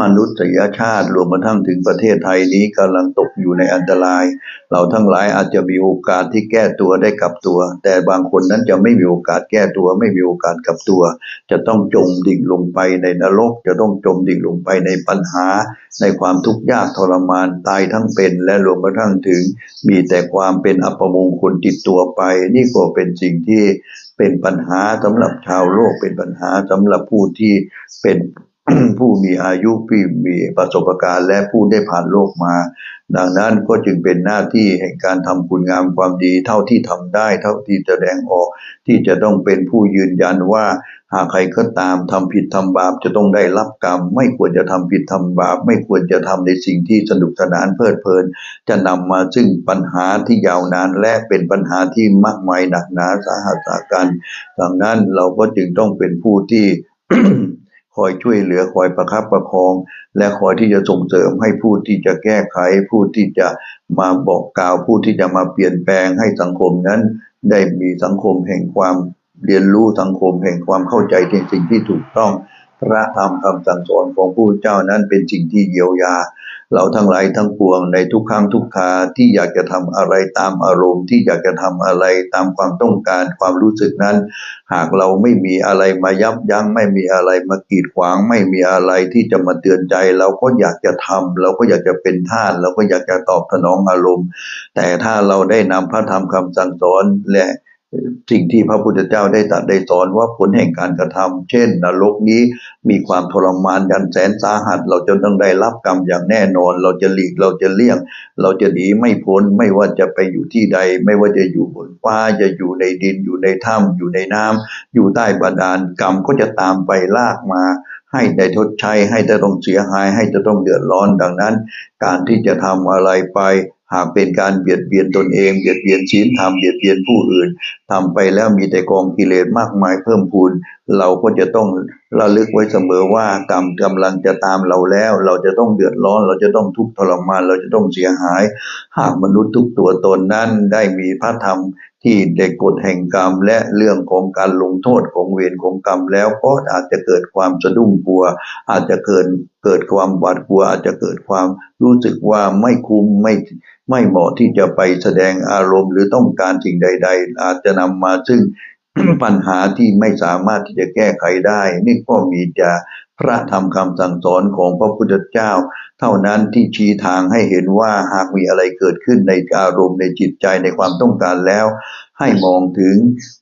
มนุษยชาติรวมกระทั่งถึงประเทศไทยนี้กำลังตกอยู่ในอันตราย เราทั้งหลายอาจจะมีโอกาสที่แก้ตัวได้กลับตัว แต่บางคนนั้นจะไม่มีโอกาสแก้ตัว ไม่มีโอกาสกลับตัว จะต้องจมดิ่งลงไปในนรก จะต้องจมดิ่งลงไปในปัญหา ในความทุกข์ยากทรมานตายทั้งเป็น และรวมกระทั่งถึง มีแต่ความเป็นอัปมงคลติดตัวไป นี่ก็เป็นสิ่งที่เป็นปัญหาสำหรับชาวโลกเป็นปัญหาสำหรับผู้ที่เป็น ผู้มีอายุผู้มีประสบการณ์ และผู้ได้ผ่านโลกมา ดังนั้นก็จึงเป็นหน้าที่แห่งการทำคุณงามความดี เท่าที่ทำได้ เท่าที่แสดงออก ที่จะต้องเป็นผู้ยืนยันว่าหากใครก็ตามทำผิดทำบาปจะต้องได้รับกรรม ไม่ควรจะทำผิดทำบาป ไม่ควรจะทำในสิ่งที่สนุกสนานเพลิดเพลิน จะนำมาซึ่งปัญหาที่ยาวนานและเป็นปัญหาที่มากมายหนักหนาสาหัสสากันดังนั้นเราก็จึงต้องเป็นผู้ที่ คอยช่วยเหลือคอยประคับประคอง และคอยที่จะส่งเสริมให้ผู้ที่จะแก้ไข ผู้ที่จะมาบอกกล่าว ผู้ที่จะมาเปลี่ยนแปลงให้สังคมนั้น ได้มีสังคมแห่งความเรียนรู้สังคมแห่งความเข้าใจในสิ่งที่ถูกต้อง พระธรรมคำสั่งสอนของผู้เจ้านั้นเป็นสิ่งที่เยียวยา เราทั้งหลายทั้งปวงในทุกครั้งทุกคาที่อยากจะทำอะไรตามอารมณ์ ที่อยากจะทำอะไรตามความต้องการความรู้สึกนั้น หากเราไม่มีอะไรมายับยั้งไม่มีอะไรมากีดขวาง ไม่มีอะไรที่จะมาเตือนใจ เราก็อยากจะทำเราก็อยากจะเป็นท่าสเราก็อยากจะตอบสนองอารมณ์ แต่ถ้าเราได้นำพระธรรมคำสั่งสอนและ สิ่งที่พระพุทธเจ้าได้ตรัสได้สอนว่าผลแห่งการกระทำเช่นนรกนี้มีความทรมานยันแสนสาหัส เราจะต้องได้รับกรรมอย่างแน่นอน เราจะหลีกเราจะเลี่ยง เราจะหนีไม่พ้นไม่ว่าจะไปอยู่ที่ใด ไม่ว่าจะอยู่บนฟ้าจะอยู่ในดินอยู่ในถ้ำอยู่ในน้ำอยู่ใต้บาดาลกรรมก็จะตามไปลากมา ให้ได้ทดใช้ให้จะต้องเสียหาย ให้จะต้องเดือดร้อนดังนั้น การที่จะทำอะไรไป หากเป็นการเบียดเบียนตนเองเบียดเบียนศีลธรรมเบียดเบียนผู้อื่นทำไปแล้วมีแต่กองกิเลสมากมายเพิ่มพูน เราก็จะต้องระลึกไว้เสมอว่ากรรมกำลังจะตามเราแล้ว เราจะต้องเดือดร้อน เราจะต้องทุกข์ทรมานเราจะต้องเสียหาย หากมนุษย์ทุกตัวตนนั้นได้มีพระธรรมที่ได้กฎแห่งกรรมและเรื่องของการลงโทษของเวรของกรรมแล้วก็อาจจะเกิดความสะดุ้งกลัว อาจจะเกิดเกิดความหวาดกลัว อาจจะเกิดความรู้สึกว่าไม่คุ้มไม่ไม่เหมาะที่จะไปแสดงอารมณ์ หรือต้องการสิ่งใด ๆ อาจจะนำมาซึ่ง ปัญหาที่ไม่สามารถที่จะแก้ไขได้ นี่ก็มีจะพระธรรมคำสั่งสอนของพระพุทธเจ้า เท่านั้นที่ชี้ทางให้เห็นว่าหากมีอะไรเกิดขึ้นในอารมณ์ในจิตใจในความต้องการแล้ว ให้มองถึง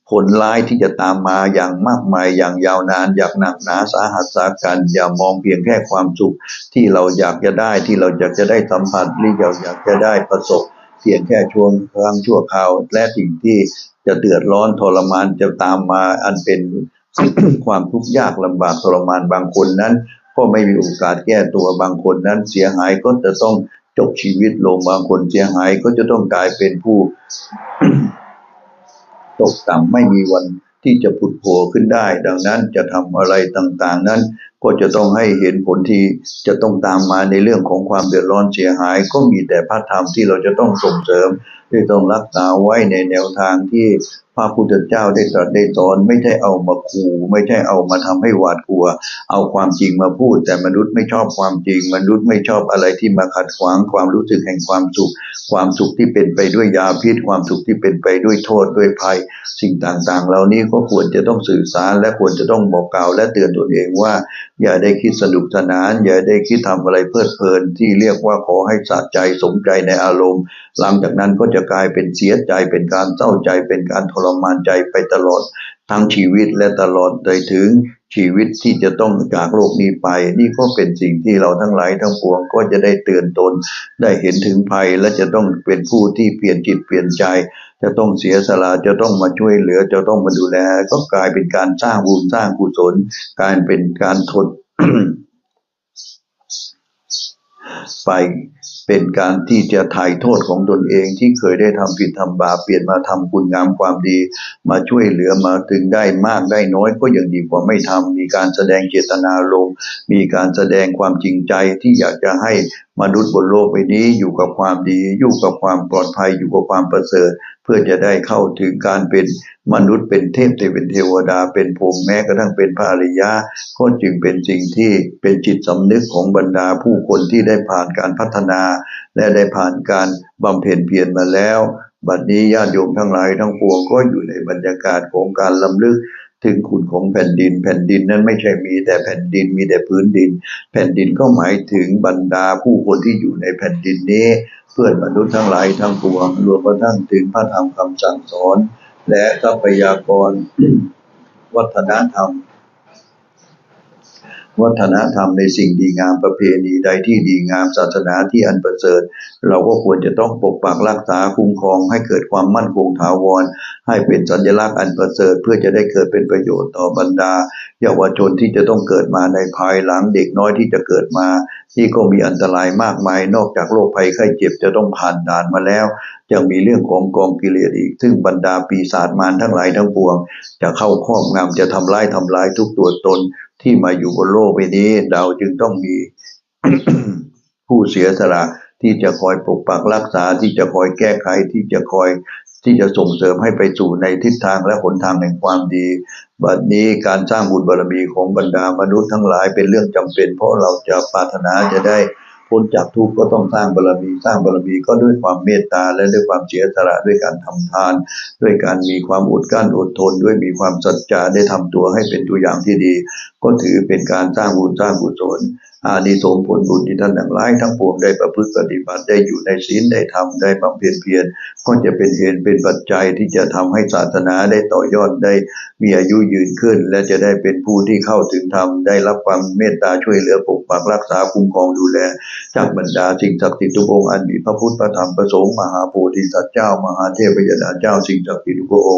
ผลร้ายที่จะตามมาอย่างมากมายอย่างยาวนานอย่างหนักหนาสาหัสสากันอย่ามองเพียงแค่ความสุขที่เราอยากจะได้ที่เราอยากจะได้สัมผัสหรือเราอยากจะได้ประสบเพียงแค่ช่วงครั้งชั่วคราวและสิ่งที่ จะเดือดร้อนทรมานจะตามมาอันเป็นความทุกข์ยากลำบากทรมานบางคนนั้น ก็ไม่มีโอกาสแก้ตัวบางคนนั้นเสียหายก็จะต้องจบชีวิตลงบางคนเสียหายก็จะต้องกลายเป็นผู้ตกต่ำไม่มีวันที่จะผุดโผล่ขึ้นได้ ดังนั้นจะทำอะไรต่างๆ นั้น ก็จะต้องให้เห็นผลที่จะต้องตามมาในเรื่องของความเดือดร้อนเสียหาย ก็มีแต่พระธรรมที่เราจะต้องส่งเสริมที่ต้องรักษาไว้ในแนวทางที่พระพุทธเจ้าได้ตรัสได้สอนไม่ใช่เอามาขู่ไม่ใช่เอามาทำให้หวาดกลัว เอาความจริงมาพูด แต่มนุษย์ไม่ชอบความจริง มนุษย์ไม่ชอบอะไรที่มาขัดขวางความรู้สึกแห่งความสุข ความสุขที่เป็นไปด้วยยาพิษ ความสุขที่เป็นไปด้วยโทษด้วยภัย สิ่งต่างๆ เหล่านี้ก็ควรจะต้องสื่อสารและควรจะต้องบอกกล่าว และเตือนตนเองว่า อย่าได้คิดสนุกสนาน อย่าได้คิดทำอะไรเพลิดเพลินที่เรียกว่าขอให้สะใจสมใจในอารมณ์ หลังจากนั้นก็จะจะกลายเป็นเสียใจเป็นการเศร้าใจเป็นการทรมานใจไปตลอดทั้งชีวิตและตลอดไปถึงชีวิตที่จะต้องจากโลกนี้ไป นี่ก็เป็นสิ่งที่เราทั้งหลายทั้งปวงก็จะได้เตือนตน ได้เห็นถึงภัยและจะต้องเป็นผู้ที่เปลี่ยนจิตเปลี่ยนใจ จะต้องเสียสละจะต้องมาช่วยเหลือจะต้องมาดูแล ก็กลายเป็นการสร้างบุญสร้างกุศล กายเป็นการทน ไปเป็นการที่จะถ่ายโทษของตนเองที่เคยได้ทำผิดทำบาปเปลี่ยนมาทำคุณงามความดี มาช่วยเหลือมาถึงได้มากได้น้อยก็ยังดีกว่าไม่ทำมีการแสดงเจตนาลมมีการแสดงความจริงใจที่อยากจะให้ มนุษย์บนโลกใบนี้อยู่กับความดี อยู่กับความปลอดภัยอยู่กับความประเสริฐ เพื่อจะได้เข้าถึงการเป็นมนุษย์เป็นเทพเป็นเทวดา เป็นพรหมแม้กระทั่งเป็นพระอริยะก็จึงเป็นสิ่งที่เป็นจิตสำนึกของบรรดาผู้คนที่ได้ผ่านการพัฒนา และได้ผ่านการบำเพ็ญเพียรมาแล้ว บัดนี้ญาติโยมทั้งหลายทั้งปวงก็อยู่ในบรรยากาศของการลำลึก ถึงคุณของแผ่นดิน แผ่นดินนั้นไม่ใช่มีแต่แผ่นดินมีแต่พื้นดิน แผ่นดินก็หมายถึงบรรดาผู้คนที่อยู่ในแผ่นดินนี้ เพื่อนมนุษย์ทั้งหลายทั้งปวงรวมกระทั่งถึงพระธรรมคำสั่งสอน และทรัพยากร วัฒนธรรม วัฒนธรรมในสิ่งดีงามประเพณีใดที่ดีงามศาสนาที่อันประเสริฐ เราก็ควรจะต้องปกปักรักษาคุ้มครองให้เกิดความมั่นคงถาวร ให้เป็นสัญลักษณ์อันประเสริฐ เพื่อจะได้เกิดเป็นประโยชน์ต่อบรรดา เยาวชนที่จะต้องเกิดมาในภายหลังเด็กน้อยที่จะเกิดมาที่ก็มีอันตรายมากมาย นอกจากโรคภัยไข้เจ็บจะต้องผ่านด่านมาแล้วยังมีเรื่องของกองกิเลสอีก ซึ่งบรรดาปีศาจมารทั้งหลายทั้งปวง จะเข้าครอบงำจะทำร้ายทำลายทุกตัวตน ที่มาอยู่บนโลกใบนี้ เราจึงต้องมีผู้เสียสละที่จะคอยปกปักรักษาที่จะคอยแก้ไขที่จะคอยที่จะส่งเสริมให้ไปสู่ในทิศทางและหนทางแห่งความดี บัดนี้การสร้างบุญบารมีของบรรดามนุษย์ทั้งหลายเป็นเรื่องจำเป็น เพราะเราจะปรารถนาจะได้ พ้นจากทุกข์ก็ต้องสร้างบารมีสร้างบารมีก็ด้วยความเมตตาและด้วยความเสียสละด้วยการทำทาน ด้วยการมีความอดกั้นอดทน ด้วยมีความสัจจะได้ทำตัวให้เป็นตัวอย่างที่ดี ก็ถือเป็นการสร้างบุญสร้างกุศลอานิสงส์ผลบุญที่ท่านทั้งหลายทั้งปวงได้ประพฤติปฏิบัติได้อยู่ในศีลได้ทำได้บำเพ็ญเพียรก็จะเป็นเหตุเป็นปัจจัยที่จะทำให้ศาสนาได้ต่อยอดได้มีอายุยืนขึ้น และจะได้เป็นผู้ที่เข้าถึงธรรมได้รับความเมตตาช่วยเหลือปกปักรักษาคุ้มครองดูแล จากบรรดาสิ่งศักดิ์สิทธิ์ทุกองค์อันมีพระพุทธพระธรรมพระสงฆ์มหาโพธิสัตว์เจ้ามหาเทพยดาเจ้าสิ่งศักดิ์สิทธิ์ทุกองค์